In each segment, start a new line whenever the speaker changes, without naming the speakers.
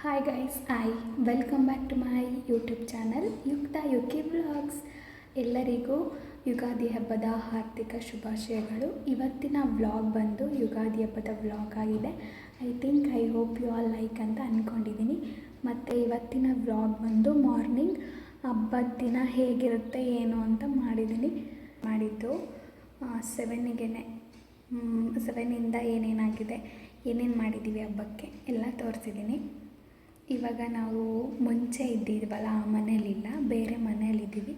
Hi guys I welcome back to my YouTube channel Yukta Yuki vlogs ಎಲ್ಲರಿಗೂ ಯುಗಾದಿ ಹಬ್ಬದ ಹಾರ್ದಿಕ ಶುಭಾಶಯಗಳು. ಇವತ್ತಿನ ವ್ಲಾಗ್ ಬಂದು ಯುಗಾದಿ ಹಬ್ಬದ ವ್ಲಾಗ್ ಆಗಿದೆ. I think I hope you all like ಅಂತ ಅಂದ್ಕೊಂಡಿದ್ದೀನಿ ಮತ್ತು ಇವತ್ತಿನ ವ್ಲಾಗ್ ಬಂದು ಮಾರ್ನಿಂಗ್ ಹಬ್ಬದ ದಿನ ಹೇಗಿರುತ್ತೆ, ಏನು ಅಂತ ಮಾಡಿದ್ದೀನಿ ಮಾಡಿದ್ದು ಸೆವೆನ್ನಿಗೆ ಸೆವೆನಿಂದ ಏನೇನಾಗಿದೆ, ಏನೇನು ಮಾಡಿದ್ದೀವಿ ಹಬ್ಬಕ್ಕೆ, ಎಲ್ಲ ತೋರಿಸಿದ್ದೀನಿ ಇವಾಗ ನಾವು ಮುಂಚೆ ಇದ್ದಿದ್ವಲ್ಲ ಆ ಮನೇಲಿಲ್ಲ ಬೇರೆ ಮನೇಲಿದ್ದೀವಿ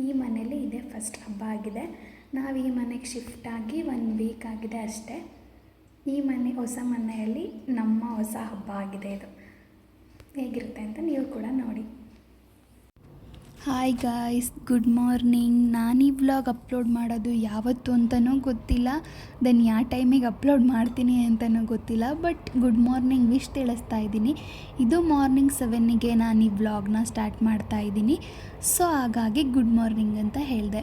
ಈ ಮನೇಲಿ ಇದೇ ಫಸ್ಟ್ ಹಬ್ಬ ಆಗಿದೆ. ನಾವು ಈ ಮನೆಗೆ ಶಿಫ್ಟ್ ಆಗಿ ಒನ್ ವೀಕ್ ಆಗಿದೆ ಅಷ್ಟೇ. ಈ ಮನೆ, ಹೊಸ ಮನೆಯಲ್ಲಿ ನಮ್ಮ ಹೊಸ ಹಬ್ಬ ಆಗಿದೆ ಇದು. ಹೇಗಿರುತ್ತೆ ಅಂತ ನೀವು ಕೂಡ ನೋಡಿ. ಹಾಯ್ ಗಾಯ್ಸ್ ಗುಡ್ ಮಾರ್ನಿಂಗ್ ನಾನು ಈ ವ್ಲಾಗ್ ಅಪ್ಲೋಡ್ ಮಾಡೋದು ಯಾವತ್ತು ಅಂತಲೂ ಗೊತ್ತಿಲ್ಲ. ದೆನ್ ಯಾವ ಟೈಮಿಗೆ ಅಪ್ಲೋಡ್ ಮಾಡ್ತೀನಿ ಅಂತಲೂ ಗೊತ್ತಿಲ್ಲ. ಬಟ್ ಗುಡ್ ಮಾರ್ನಿಂಗ್ ವಿಶ್ ತಿಳಿಸ್ತಾ ಇದ್ದೀನಿ. ಇದು ಮಾರ್ನಿಂಗ್ ಸೆವೆನ್ನಿಗೆ ನಾನು ಈ ವ್ಲಾಗ್ನ ಸ್ಟಾರ್ಟ್ ಮಾಡ್ತಾ ಇದ್ದೀನಿ. ಸೊ ಹಾಗಾಗಿ ಗುಡ್ ಮಾರ್ನಿಂಗ್ ಅಂತ ಹೇಳಿದೆ.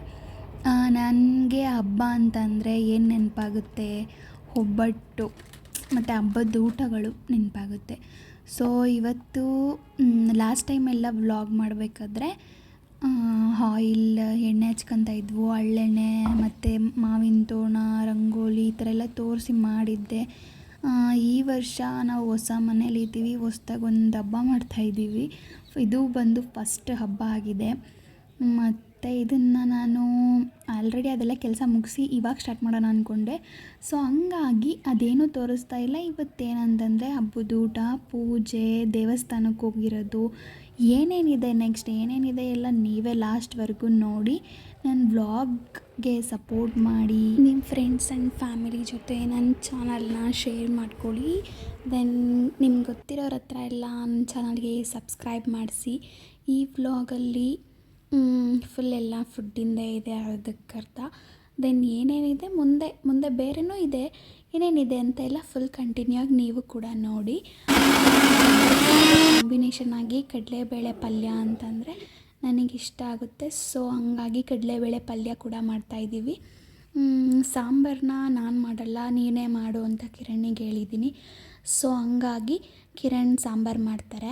ನನಗೆ ಹಬ್ಬ ಅಂತಂದರೆ ಏನು ನೆನಪಾಗುತ್ತೆ? ಒಬ್ಬಟ್ಟು, ಮತ್ತು ಹಬ್ಬದ ಊಟಗಳು ನೆನಪಾಗುತ್ತೆ. ಸೊ ಇವತ್ತು ಲಾಸ್ಟ್ ಟೈಮ್ ಎಲ್ಲ ವ್ಲಾಗ್ ಮಾಡಬೇಕಾದ್ರೆ ಆಯಿಲ್, ಎಣ್ಣೆ ಹಚ್ಕೊಂತ ಇದ್ವು. ಹಳ್ಳೆಣ್ಣೆ ಮತ್ತು ಮಾವಿನ ತೋರಣ, ರಂಗೋಲಿ ಈ ಥರ ಎಲ್ಲ ತೋರಿಸಿ ಮಾಡಿದ್ದೆ. ಈ ವರ್ಷ ನಾವು ಹೊಸ ಮನೇಲಿ ಇದ್ದೀವಿ. ಹೊಸ್ದಾಗಿ ಒಂದು ಹಬ್ಬ ಮಾಡ್ತಾಯಿದ್ದೀವಿ ಇದು ಬಂದು ಫಸ್ಟ್ ಹಬ್ಬ ಆಗಿದೆ. ಮತ್ತು ಇದನ್ನು ನಾನು ಆಲ್ರೆಡಿ ಅದೆಲ್ಲ ಕೆಲಸ ಮುಗಿಸಿ ಇವಾಗ ಸ್ಟಾರ್ಟ್ ಮಾಡೋಣ ಅಂದ್ಕೊಂಡೆ ಸೊ ಹಂಗಾಗಿ ಅದೇನೂ ತೋರಿಸ್ತಾ ಇಲ್ಲ. ಇವತ್ತೇನಂತಂದರೆ ಹಬ್ಬದ ಊಟ, ಪೂಜೆ ದೇವಸ್ಥಾನಕ್ಕೆ ಹೋಗಿರೋದು ಏನೇನಿದೆ ನೆಕ್ಸ್ಟ್ ಏನೇನಿದೆ ಎಲ್ಲ ನೀವೇ ಲಾಸ್ಟ್ವರೆಗೂ ನೋಡಿ. ನನ್ನ ವ್ಲಾಗ್ಗೆ ಸಪೋರ್ಟ್ ಮಾಡಿ. ನಿಮ್ಮ ಫ್ರೆಂಡ್ಸ್ ಆ್ಯಂಡ್ ಫ್ಯಾಮಿಲಿ ಜೊತೆ ನನ್ನ ಚಾನಲ್ನ ಶೇರ್ ಮಾಡ್ಕೊಳ್ಳಿ. ದೆನ್ ನಿಮ್ಗೆ ಗೊತ್ತಿರೋರ ಹತ್ರ ಎಲ್ಲ ನನ್ನ ಚಾನಲ್ಗೆ ಸಬ್ಸ್ಕ್ರೈಬ್ ಮಾಡಿಸಿ. ಈ ವ್ಲಾಗಲ್ಲಿ ಫುಲ್ ಎಲ್ಲ ಫುಡ್ಡಿಂದ ಇದೆ ಅದಕ್ಕರ್ಥ ದೆನ್ ಏನೇನಿದೆ? ಮುಂದೆ ಮುಂದೆ ಬೇರೆನೂ ಇದೆ. ಏನೇನಿದೆ ಅಂತ ಎಲ್ಲ ಫುಲ್ ಕಂಟಿನ್ಯೂ ಆಗಿ ನೀವು ಕೂಡ ನೋಡಿ. ಕಾಂಬಿನೇಷನ್ ಆಗಿ ಕಡಲೆಬೇಳೆ ಪಲ್ಯ ಅಂತಂದರೆ ನನಗಿಷ್ಟ ಆಗುತ್ತೆ. ಸೊ ಹಂಗಾಗಿ ಕಡಲೆಬೇಳೆ ಪಲ್ಯ ಕೂಡ ಮಾಡ್ತಾಯಿದ್ದೀವಿ ಸಾಂಬಾರನ್ನ ನಾನು ಮಾಡಲ್ಲ, ನೀನೇ ಮಾಡು ಅಂತ ಕಿರಣಿಗೆ ಹೇಳಿದ್ದೀನಿ. ಸೊ ಹಂಗಾಗಿ ಕಿರಣ್ ಸಾಂಬಾರು ಮಾಡ್ತಾರೆ.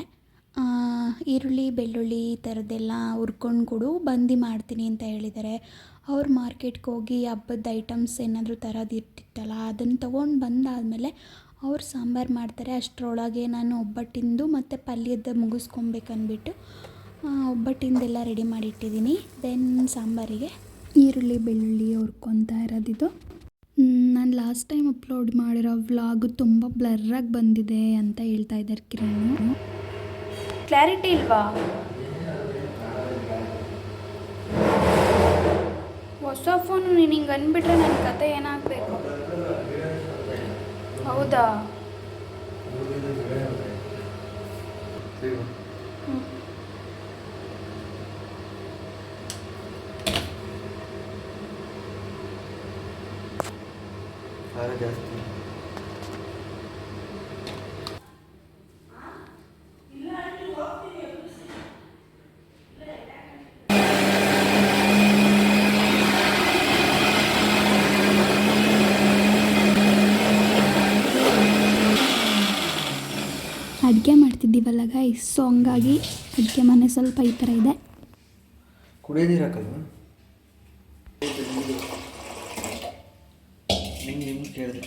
ಈರುಳ್ಳಿ, ಬೆಳ್ಳುಳ್ಳಿ ಈ ಥರದ್ದೆಲ್ಲ ಹುರ್ಕೊಂಡು ಕೊಡು ಬಂದು ಮಾಡ್ತೀನಿ ಅಂತ ಹೇಳಿದ್ದಾರೆ. ಅವ್ರು ಮಾರ್ಕೆಟ್ಗೆ ಹೋಗಿ ಹಬ್ಬದ ಐಟಮ್ಸ್ ಏನಾದರೂ ತರೋದಿರ್ತಿತ್ತಲ್ಲ ಅದನ್ನು ತೊಗೊಂಡು ಬಂದಾದಮೇಲೆ ಅವ್ರು ಸಾಂಬಾರು ಮಾಡ್ತಾರೆ, ಅಷ್ಟರೊಳಗೆ ನಾನು ಒಬ್ಬಟ್ಟಿಂದು ಮತ್ತು ಪಲ್ಯದ ಮುಗಿಸ್ಕೊಬೇಕನ್ಬಿಟ್ಟು ಒಬ್ಬಟ್ಟಿಂದೆಲ್ಲ ರೆಡಿ ಮಾಡಿಟ್ಟಿದ್ದೀನಿ. ದೆನ್ ಸಾಂಬಾರಿಗೆ ಈರುಳ್ಳಿ, ಬೆಳ್ಳುಳ್ಳಿ ಹುರ್ಕೊತಾ ಇರೋದಿದು. ನಾನು ಲಾಸ್ಟ್ ಟೈಮ್ ಅಪ್ಲೋಡ್ ಮಾಡಿರೋ ವ್ಲಾಗು ತುಂಬ ಬ್ಲರ್ರಾಗಿ ಬಂದಿದೆ ಅಂತ ಹೇಳ್ತಾ ಇದ್ದಾರೆ ಕಿರಣ್.
ಕ್ಲಾರಿಟಿ ಇಲ್ವಾ? ಹೊಸ ಫೋನು ನೀನು ಹಿಂಗೆ ಅಂದ್ಬಿಟ್ರೆ ನನ್ನ ಕತೆ ಏನಾಗಬೇಕು?
मुर्दा ठीक
है ಮಾಡ್ತಿದ್ದೀವಲ್ಲ ಗೈಸ್ ಸೊ ಹಂಗಾಗಿ ಅಡುಗೆ ಮನೆ ಸ್ವಲ್ಪ ಈ ಥರ ಇದೆ.
ಕುಡಿಯೋ ನೀರು ಹಾಕಲ್ವಾ ನಿಮ್ಗೆ ನಿಮ್ಗೆ ಕೇಳಿದೆ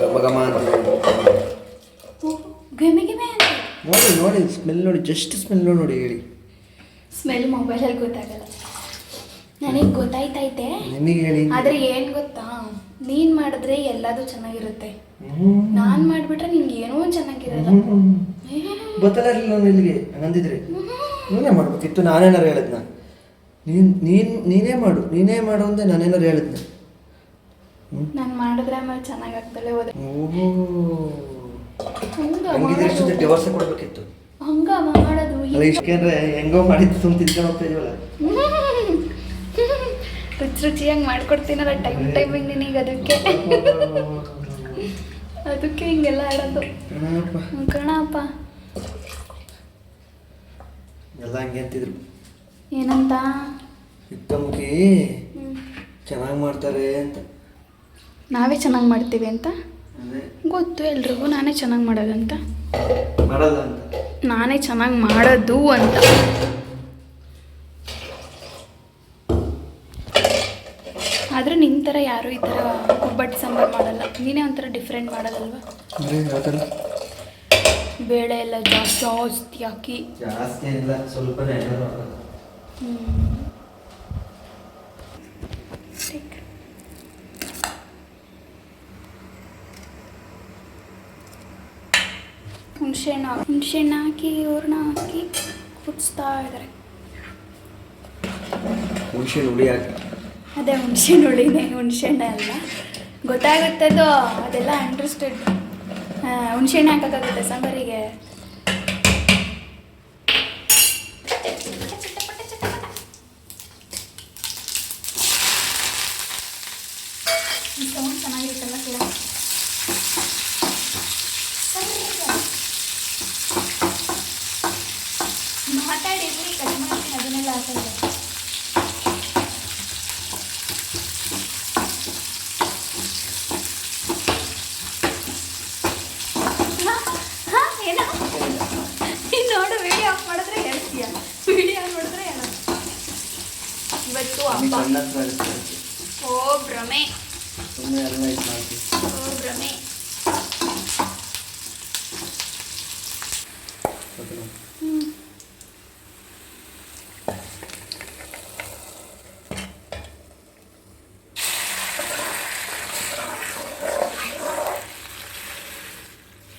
ಘಮ ಘಮ ಅಂತ
ಘಮೆ ಘಮೆ ಅಂತ
ನೋಡಿ ನೋಡಿ ಸ್ಮೆಲ್ ನೋಡಿ ಜಸ್ಟ್ ಸ್ಮೆಲ್ ನೋಡಿ ಹೇಳಿ.
ಸ್ಮೆಲ್ ಮೊಬೈಲಲ್ಲಿ ಗೊತ್ತಾಗಲ್ಲ. ನನಗೆ ಗೊತ್ತಾಯ್ತೈತೆ.
ನಿಮಗೆ ಹೇಳಿ.
ಆದರೆ ಏನು ಗೊತ್ತಾ? ನೀನು ಮಾಡಿದ್ರೆ ಎಲ್ಲದೂ ಚೆನ್ನಾಗಿರುತ್ತೆ. ನಾನ್ ಮಾಡಿಬಿಟ್ರೆ ಏನೋ ಏನೂ ಚೆನ್ನಾಗಿರಲ್ಲ.
ಗೊತ್ತಾಗಲಿಲ್ಲ ಗೊತ್ತಲ್ಲ ಇರ್ಲಿಲ್ಲ ನಾನು ಇಲ್ಲಿಗೆ ನಂದಿದ್ರೆ. ನೀನೇ ಮಾಡ್ಬೇಕಿತ್ತು ನಾನೇನಾರು ಹೇಳಿದ್ನ? ನೀನ್ ನೀನ್ ನೀನೇ ಮಾಡು. ನೀನೇ ಮಾಡು ಅಂದೆ ನಾನೇನಾರು ಹೇಳಿದ್ನ?
ನಾನು ಮಾಡಿದ್ರೆ ಆಮೇಲೆ ಚೆನ್ನಾಗಾಗ್ತಲೆ ಹೋದ್ರೆ
ಓಹೋ.
ಹಂಗ
ಹಂಗಿದ್ರೆ ಡಿವೋರ್ಸ್ ಕೊಡ್ಬೇಕಿತ್ತು.
ಹಂಗ ಮಾಡೋದು?
ಅಲ್ಲ ಇಷ್ಟೇನ್ರೆ ಹೆಂಗೋ ಮಾಡಿದ್ದು ಸುಮ್ ತಿನ್ಕೊಂಡು ಹೋಗ್ತಾ ಇದೀವಲ್ಲ.
ರುಚಿ ರುಚಿಯಾಗಿ ಮಾಡ್ಕೊಡ್ತೀನಲ್ಲ ಟೈಮ್ ಟೈಮಿಂಗ್ ನಿನಗೆ ಅದಕ್ಕೆ. ಅದಕ್ಕೆ ಹಿಂಗೆಲ್ಲ ಆಡೋದು.
ಕಣಪ್ಪ. ಎಲ್ಲ ಹಂಗೆ ಅಂತಿದ್ರು.
ಏನಂತ?
ಯುಕ್ತಮುಖಿ ಚೆನ್ನಾಗಿ ಮಾಡ್ತಾರೆ ಅಂತ.
ನಾವೇ ಚೆನ್ನಾಗಿ ಮಾಡ್ತೀವಿ ಅಂತ? ಗೊತ್ತು ಎಲ್ರಿಗೂ ನಾನೇ ಚೆನ್ನಾಗಿ ಮಾಡೋದಂತ.
ಮಾಡೋದಂತ
ನಾನೇ ಚೆನ್ನಾಗಿ ಮಾಡೋದು ಅಂತ. ಆದರೆ ನಿನ್ನ ಥರ ಯಾರೂ ಈ ಥರ ಒಬ್ಬಟ್ಟು ಸಾಂಬಾರು ಮಾಡಲ್ಲ. ನೀನೇ ಒಂಥರ ಡಿಫ್ರೆಂಟ್ ಮಾಡೋದಲ್ವಾ? ಬೇಳೆ ಎಲ್ಲ ಜಾಸ್ತಿ ಜಾಸ್ತಿ ಹಾಕಿ.
ಜಾಸ್ತಿ
ಹುಣಸೆಹಣ್ಣು ಹುಣಸೆಹಣ್ಣು ಹಾಕಿ ಹೂರ್ಣ ಹಾಕಿ ಕುದಿಸ್ತಾ ಇದ್ದಾರೆ
ಹುಣಸೆ ಹುಳಿ ಹಾಕಿ
ಅದೇ ಹುಣಸೆಹಣ್ಣು ಹುಳಿನೇ ಹುಣಸೆಹಣ್ಣೆ ಅಲ್ಲ. ಅದು ಅದೆಲ್ಲ ಅಂಡರ್ಸ್ಟುಡ್ ಹುಣಸೆಹಣ್ಣು ಹಾಕೋಕ್ಕಾಗುತ್ತೆ ಸಾಂಬಾರಿಗೆ ಸೌಂಡ್ ಚೆನ್ನಾಗಿರುತ್ತಲ್ಲ ಕೇಳ ಮಾತಾಡಿರ್ಲಿ ಕಡಿಮೆ ಮಾಡ್ತೀನಿ ಅದನ್ನೆಲ್ಲ ಹಾಕಲ್ಲ ಹಾ ಏನೋ ನೀನ್ ನೋಡು ವಿಡಿಯೋ ಆಫ್ ಮಾಡಿದ್ರೆ ಹೇಳ್ತೀಯ ವಿಡಿಯೋ ಆನ್ ಮಾಡಿದ್ರೆ ಹೇಳ ಇವತ್ತು ಹಬ್ಬ
ಸಣ್ಣ ಹತ್ರ ಇರುತ್ತೆ ಅದಕ್ಕೆ.
ಓ ಭ್ರಮೆ
ಸುಮ್ಮನೆ ಎಲ್ಲ ಇದು ಮಾಡ್ತೀವಿ
ಓ ಭ್ರಮೆ
ಗೊತ್ತಿಲ್ಲ.
ಹ್ಮ್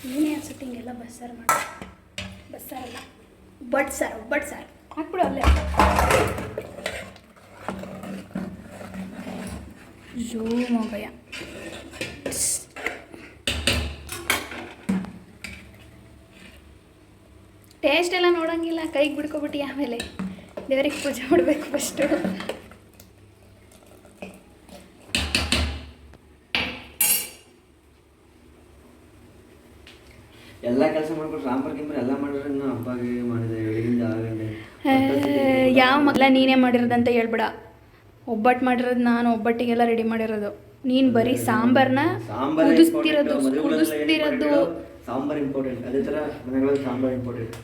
ನೀನೇ ಅನ್ಸುತ್ತೆ ಹಿಂಗೆಲ್ಲ ಬಸ್ಸಾರು ಮಾಡಿ. ಬಸ್ಸಾರಲ್ಲ. ಬಡ್ ಸಾರು ಬಡ್ ಸಾರು ಹಾಕ್ಬಿಡು ಅಲ್ಲೇ. ಜೋ ಮಗಯ ಟೇಸ್ಟ್ ಎಲ್ಲ ನೋಡಂಗಿಲ್ಲ ಕೈಗೆ ಬಿಡ್ಕೊಬಿಟ್ಟು ಆಮೇಲೆ ದೇವರಿಗೆ ಪೂಜೆ ಮಾಡಬೇಕು ಫಸ್ಟು
ಎಲ್ಲ ಕೆಲಸ ಮಾಡ್ಬಿಟ್ಟು ರಾಂಬರ್ ಗಿಂಬರ್ ಎಲ್ಲ ಮಾಡಿದ್ರೆ ಹಬ್ಬಗೆ ಮಾಡಿದೆ
ಯಾವ ಮಕ್ಕಳ ನೀನೇ ಮಾಡಿರೋದಂತ ಹೇಳ್ಬೇಡ. ಒಬ್ಬಟ್ಟು ಮಾಡಿರೋದು ನಾನು ಒಬ್ಬಟ್ಟಿಗೆಲ್ಲ ರೆಡಿ ಮಾಡಿರೋದು. ನೀನು ಬರೀ ಸಾಂಬಾರನ್ನ
ಸಾಂಬಾರ್
ಕುದಿಸ್ತಿರೋದು ಕುದಿಸ್ತಿರೋದು.
ಸಾಂಬಾರ್ ಇಂಪಾರ್ಟೆಂಟ್ ಅದೇ ಥರ ಮನೆಗಳಲ್ಲಿ ಸಾಂಬಾರ್ ಇಂಪಾರ್ಟೆಂಟ್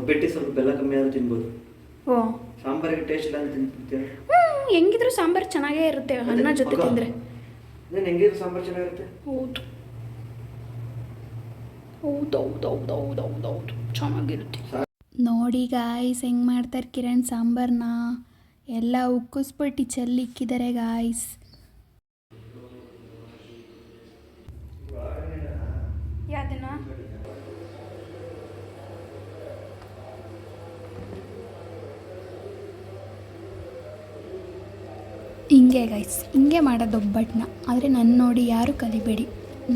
ಒಬ್ಬಟ್ಟಿ ಸ್ವಲ್ಪ ಬೆಲ್ಲ ಕಮ್ಮಿ ಆದ್ರೂ ತಿನ್ಬೋದು.
ಓ.
ಸಾಂಬಾರಿಗೆ ಟೇಸ್ಟ್ ಇಲ್ಲ ಅಂತ ತಿಂತೀರ
ಹ್ಞೂ ಹೆಂಗಿದ್ರು ಸಾಂಬಾರು ಚೆನ್ನಾಗೇ ಇರುತ್ತೆ ಅನ್ನ ಜೊತೆ ತಿಂದರೆ.
ನಾನು ಹೆಂಗಿದ್ರು ಸಾಂಬಾರ್ ಚೆನ್ನಾಗಿರುತ್ತೆ?
ಹೌದು. ಹೌದು ಹೌದು ಹೌದು ಹೌದು ಹೌದು ಹೌದು. ಚೆನ್ನಾಗಿರುತ್ತೆ. ನೋಡಿ ಗಾಯ್ಸ್ ಹೆಂಗೆ ಮಾಡ್ತಾರೆ ಕಿರಣ್ ಸಾಂಬಾರನ್ನ ಎಲ್ಲ ಉಕ್ಕಿಸ್ಬಿಟ್ಟು ಚೆಲ್ಲಿಕ್ಕಿದ್ದಾರೆ ಗಾಯ್ಸ್ ಯಾವ್ದನ್ನ ಹಿಂಗೆ ಗಾಯ್ಸ್ ಹಿಂಗೆ ಮಾಡೋದು ಒಬ್ಬಟ್ಟನ್ನ ಆದರೆ ನನ್ನ ನೋಡಿ ಯಾರು ಕಲಿಬೇಡಿ.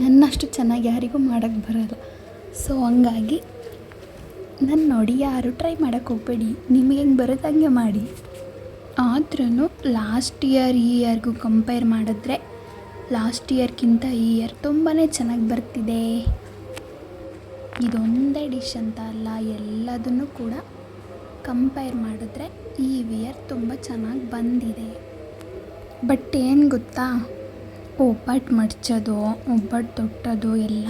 ನನ್ನಷ್ಟು ಚೆನ್ನಾಗಿ ಯಾರಿಗೂ ಮಾಡೋಕ್ಕೆ ಬರಲ್ಲ. ಸೊ ಹಂಗಾಗಿ ನನ್ನ ನೋಡಿ ಯಾರು ಟ್ರೈ ಮಾಡೋಕ್ಕೆ ಹೋಗಬೇಡಿ. ನಿಮಗೆ ಹೆಂಗೆ ಬರುತ್ತೆ ಹಂಗೆ ಮಾಡಿ. ಆದ್ರೂ ಲಾಸ್ಟ್ ಇಯರ್ ಈ ಇಯರ್ಗೂ ಕಂಪೇರ್ ಮಾಡಿದ್ರೆ ಲಾಸ್ಟ್ ಇಯರ್ಗಿಂತ ಈ ಇಯರ್ ತುಂಬಾ ಚೆನ್ನಾಗಿ ಬರ್ತಿದೆ. ಇದೊಂದೇ ಡಿಶ್ ಅಂತ ಅಲ್ಲ, ಎಲ್ಲದನ್ನು ಕೂಡ ಕಂಪೇರ್ ಮಾಡಿದ್ರೆ ಈ ಇಯರ್ ತುಂಬ ಚೆನ್ನಾಗಿ ಬಂದಿದೆ. ಬಟ್ ಏನು ಗೊತ್ತಾ? ಒಬ್ಬಟ್ಟು ಮಡ್ಚೋದು ಒಬ್ಬಟ್ಟು ತೊಟ್ಟೋದು ಎಲ್ಲ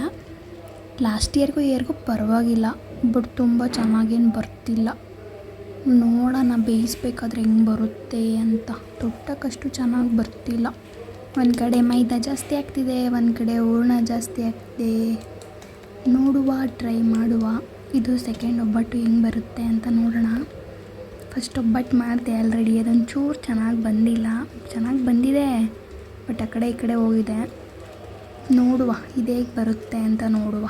ಲಾಸ್ಟ್ ಇಯರ್ಗೂ ಇಯರ್ಗೂ ಪರವಾಗಿಲ್ಲ. ಬಟ್ ತುಂಬ ಚೆನ್ನಾಗೇನು ಬರ್ತಿಲ್ಲ. ನೋಡೋಣ, ಬೇಯಿಸ್ಬೇಕಾದ್ರೆ ಹೆಂಗೆ ಬರುತ್ತೆ ಅಂತ. ತೊಟ್ಟಕ್ಕಷ್ಟು ಚೆನ್ನಾಗಿ ಬರ್ತಿಲ್ಲ. ಒಂದು ಕಡೆ ಮೈದಾ ಜಾಸ್ತಿ ಆಗ್ತಿದೆ, ಒಂದು ಕಡೆ ಹೂರ್ಣ ಜಾಸ್ತಿ ಆಗ್ತಿದೆ. ನೋಡುವ, ಟ್ರೈ ಮಾಡುವ. ಇದು ಸೆಕೆಂಡ್ ಒಬ್ಬಟ್ಟು ಹೆಂಗೆ ಬರುತ್ತೆ ಅಂತ ನೋಡೋಣ. ಫಸ್ಟ್ ಒಬ್ಬಟ್ಟು ಮಾಡಿದೆ ಆಲ್ರೆಡಿ ಅದೊಂದು ಚೂರು ಚೆನ್ನಾಗಿ ಬಂದಿಲ್ಲ. ಚೆನ್ನಾಗಿ ಬಂದಿದೆ, ಬಟ್ ಆ ಕಡೆ ಈ ಕಡೆ ಹೋಗಿದೆ. ನೋಡುವ, ಇದೇಗೆ ಬರುತ್ತೆ ಅಂತ ನೋಡುವ.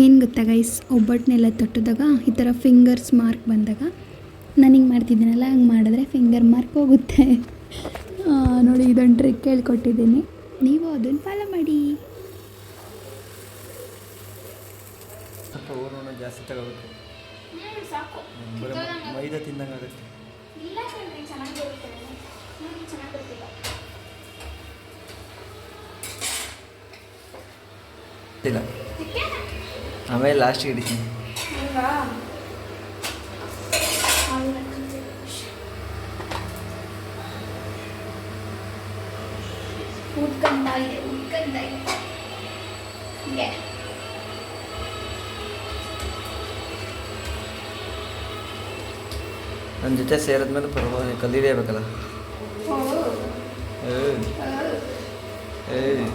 ಏನು ಗೊತ್ತಾ ಗೈಸ್ ಒಬ್ಬಟ್ಟನ್ನೆಲ್ಲ ತೊಟ್ಟಿದಾಗ ಈ ಥರ ಫಿಂಗರ್ಸ್ ಮಾರ್ಕ್ ಬಂದಾಗ ನಾನು ಹಿಂಗೆ ಮಾಡ್ತಿದ್ದೀನಲ್ಲ ಹಂಗೆ ಮಾಡಿದ್ರೆ ಫಿಂಗರ್ ಮಾರ್ಕ್ ಹೋಗುತ್ತೆ. ನೋಡಿ ಇದೊಂದು ಟ್ರಿಕ್ ಹೇಳ್ಕೊಟ್ಟಿದ್ದೀನಿ. ನೀವು ಅದನ್ನು ಫಾಲೋ ಮಾಡಿ.
ಸ್ವಲ್ಪ ಓರೋಣ ಜಾಸ್ತಿ ತಗೋಬೇಕು.
ಸಾಕು.
ಬರೀ ಮೈದಾ ತಿಂದಂಗೆ ಆಗುತ್ತೆ.
ಇಲ್ಲ ಕಣ್ರಿ ಚೆನ್ನಾಗಿ ಬರುತ್ತೆ ನೋಡಿ ಚೆನ್ನಾಗಿ ಬರ್ತಿಲ್ಲ
ಇಲ್ಲ ಆಮೇಲೆ ಲಾಸ್ಟಿಗೆ ಹಿಡಿತೀನಿ
ಉದ್ಕಂತ ಇದೆ ಉದ್ಕಂತ ಇದೆ ಹೀಗೆ
ನನ್ನ ಜೊತೆ ಸೇರಿದ್ಮೇಲೆ ಪರವಾಗಿ ಕಲೀಲೇಬೇಕಲ್ಲ ಏಯ್ ಏಯ್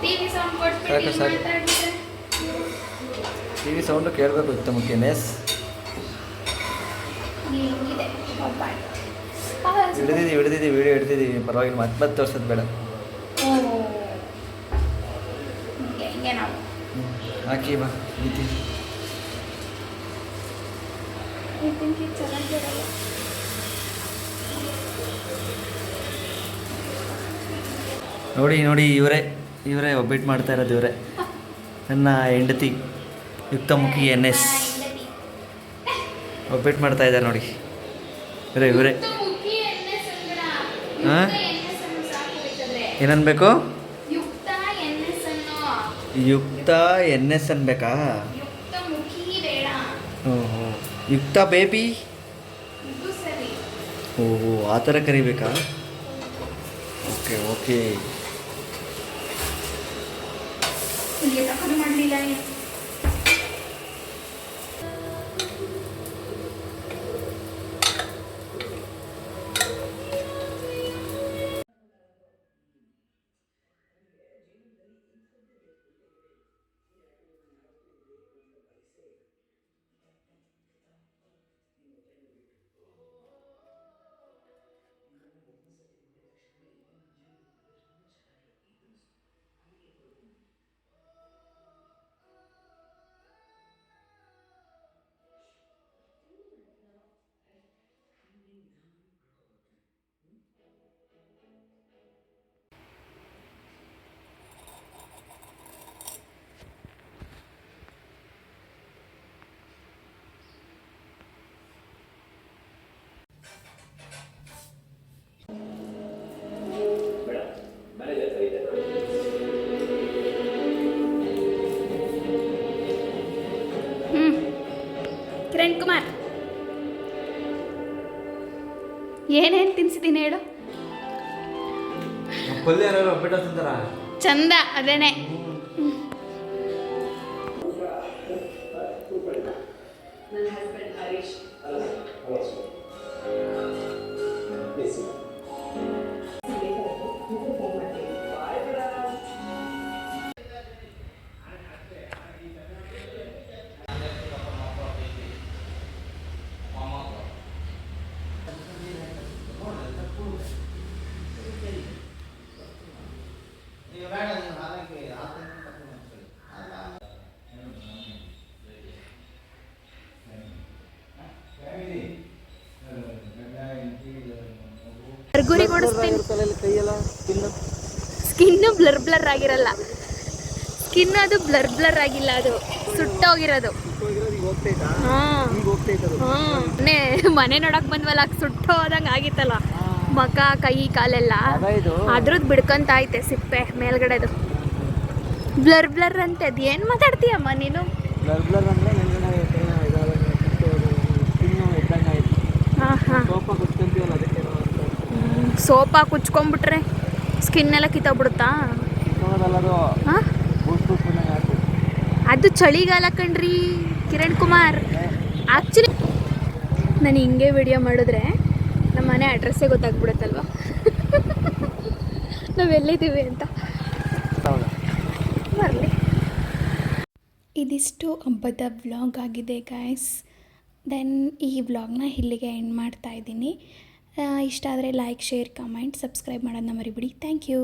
ಟಿವಿ ಸೌಂಡ್
ಸಾಕು, ಸಾಕು. ಟಿ ವಿ ಸೌಂಡು ಕೇಳಬೇಕು ಇತ್ತು ಮುಖ್ಯನೆಸ್ ಹಿಡಿದಿದ್ದೀವಿ ಹಿಡಿದಿದ್ದೀವಿ, ವಿಡಿಯೋ ಹಿಡಿದಿದ್ದೀವಿ. ಪರವಾಗಿಲ್ಲ, ಮತ್ತೆ ಮತ್ತೆ ತೋರ್ಸೋದು ಬೇಡ. ಹಾಕಿ, ಬಾ
ಚೆನ್ನಾಗಿರಲ್ಲ
ನೋಡಿ ನೋಡಿ, ಇವರೇ ಇವರೇ ಒಬ್ಬಿಟ್ಟು ಮಾಡ್ತಾ ಇರೋದು ಇವರೇ. ನನ್ನ ಹೆಂಡತಿ. ಯುಕ್ತಮುಖಿ ಎನ್ ಎಸ್ ಒಬ್ಬೆಟ್ ಮಾಡ್ತಾ ಇದ್ದಾರೆ ನೋಡಿ. ಇವರೇ ಇವರೇ. ಹಾ? ಏನನ್ಬೇಕು?
ಯುಕ್ತ
ಎನ್ ಎಸ್ ಅನ್ಬೇಕಾ?
ಬೇಡ.
ಓಹೋ. ಯುಕ್ತ ಬೇಬಿ? ಓಹೋ ಆ ಥರ ಕರಿಬೇಕಾ? Okay okay.
ಕಿರಣ್ ಕುಮಾರ್? ಏನೇನು ತಿನ್ಸಿದ್ದೀನಿ ಹೇಳು?
ಪಲ್ಯ
ಚಂದ ಅದೇನೆ. ಗುರಿ ಕೊಡಿಸ್ತೀನಿ ಸ್ಕಿನ್ನು ಬ್ಲರ್ ಬ್ಲರ್ ಆಗಿರಲ್ಲ. ಸ್ಕಿನ್ ಅದು ಬ್ಲರ್ ಬ್ಲರ್ ಆಗಿಲ್ಲ ಅದು. ಸುಟ್ಟೋಗಿರೋದು. ಹಾಂ. ಮನೆ ನೋಡಕ್ ಬಂದ್ವಲ್ಲ ಸುಟ್ಟು ಹೋದಂಗೆ ಆಗಿತ್ತಲ್ಲ. ಮಕ ಕೈ ಕಾಲೆಲ್ಲ. ಅದ್ರದ್ದು ಬಿಡ್ಕೊಂತ ಐತೆ ಸಿಪ್ಪೆ ಮೇಲ್ಗಡೆದು. ಬ್ಲರ್ ಬ್ಲರ್ ಅಂತ ಅದು ಏನು ಮಾತಾಡ್ತೀಯಮ್ಮ ನೀನು? ಹಾಂ ಹಾಂ
ಸೋಪ
ಕುಚ್ಕೊಂಡ್ಬಿಟ್ರೆ ಸ್ಕಿನ್ ಎಲ್ಲ ಕಿತ್ತೋಗ್ಬಿಡುತ್ತಾ ಅದು ಚಳಿಗಾಲ ಕಣ್ರಿ ಕಿರಣ್ ಕುಮಾರ್. ಆ್ಯಕ್ಚುಲಿ ನಾನು ಹಿಂಗೆ ವಿಡಿಯೋ ಮಾಡಿದ್ರೆ ನಮ್ಮ ಮನೆ ಅಡ್ರೆಸ್ಸೇ ಗೊತ್ತಾಗ್ಬಿಡುತ್ತಲ್ವ? ನಾವು ಎಲ್ಲಿದ್ದೀವಿ ಅಂತ. ಬರಲಿ.
ಇದಿಷ್ಟು ಹಬ್ಬದ ವ್ಲಾಗ್ ಆಗಿದೆ ಗಾಯ್ಸ್ ದೆನ್ ಈ ವ್ಲಾಗ್ನ ಇಲ್ಲಿಗೆ ಎಂಡ್ ಮಾಡ್ತಾ ಇದ್ದೀನಿ. ಇಷ್ಟ ಆದರೆ ಲೈಕ್ ಶೇರ್ ಕಮೆಂಟ್ ಸಬ್ಸ್ಕ್ರೈಬ್ ಮಾಡೋದನ್ನ ಮರಿಬಿಡಿ. Thank you